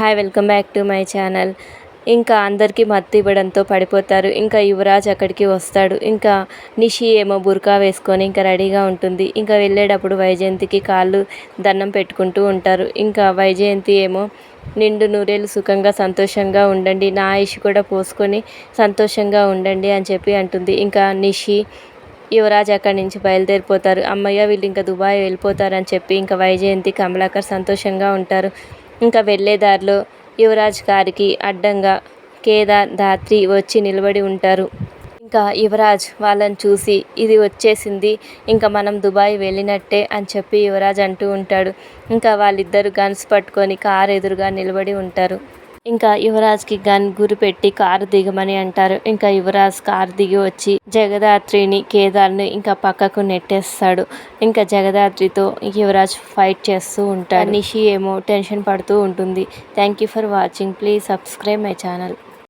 Hi welcome back to my channel. ఇంకా అందరికీ మత్తు ఇవ్వడంతో పడిపోతారు. ఇంకా యువరాజ్ అక్కడికి వస్తాడు. ఇంకా నిషి ఏమో బుర్కా వేసుకొని ఇంకా రెడీగా ఉంటుంది. ఇంకా వెళ్ళేటప్పుడు వైజయంతికి కాళ్ళు దండం పెట్టుకుంటూ ఉంటారు. ఇంకా వైజయంతి ఏమో నిండు నూరేళ్ళు సుఖంగా సంతోషంగా ఉండండి. నా ఆయుష్ కూడా పోసుకొని సంతోషంగా ఉండండి అని చెప్పి అంటుంది. ఇంకా నిషి యువరాజ్ అక్కడి నుంచి బయలుదేరిపోతారు. అమ్మయ్య వీళ్ళు ఇంకా దుబాయ్ వెళ్ళిపోతారని చెప్పి ఇంకా వైజయంతి కమలాకర్ సంతోషంగా ఉంటారు. ఇంకా వెళ్ళే దారిలో యువరాజ్ గారికి అడ్డంగా కేదార్ ధాత్రి వచ్చి నిలబడి ఉంటారు. ఇంకా యువరాజ్ వాళ్ళని చూసి ఇది వచ్చేసింది ఇంకా మనం దుబాయ్ వెళ్ళినట్టే అని చెప్పి యువరాజ్ అంటూ ఉంటాడు. ఇంకా వాళ్ళిద్దరు గన్స్ పట్టుకొని కారు ఎదురుగా నిలబడి ఉంటారు. ఇంకా యువరాజ్కి గన్ గురి పెట్టి కారు దిగమని అంటారు. ఇంకా యువరాజ్ కారు దిగి వచ్చి జగదాత్రిని కేదార్ని ఇంకా పక్కకు నెట్టేస్తాడు. ఇంకా జగదాత్రితో యువరాజ్ ఫైట్ చేస్తూ ఉంటాడు. నిషి ఏమో టెన్షన్ పడుతూ ఉంటుంది. Thank you for watching. Please subscribe my channel.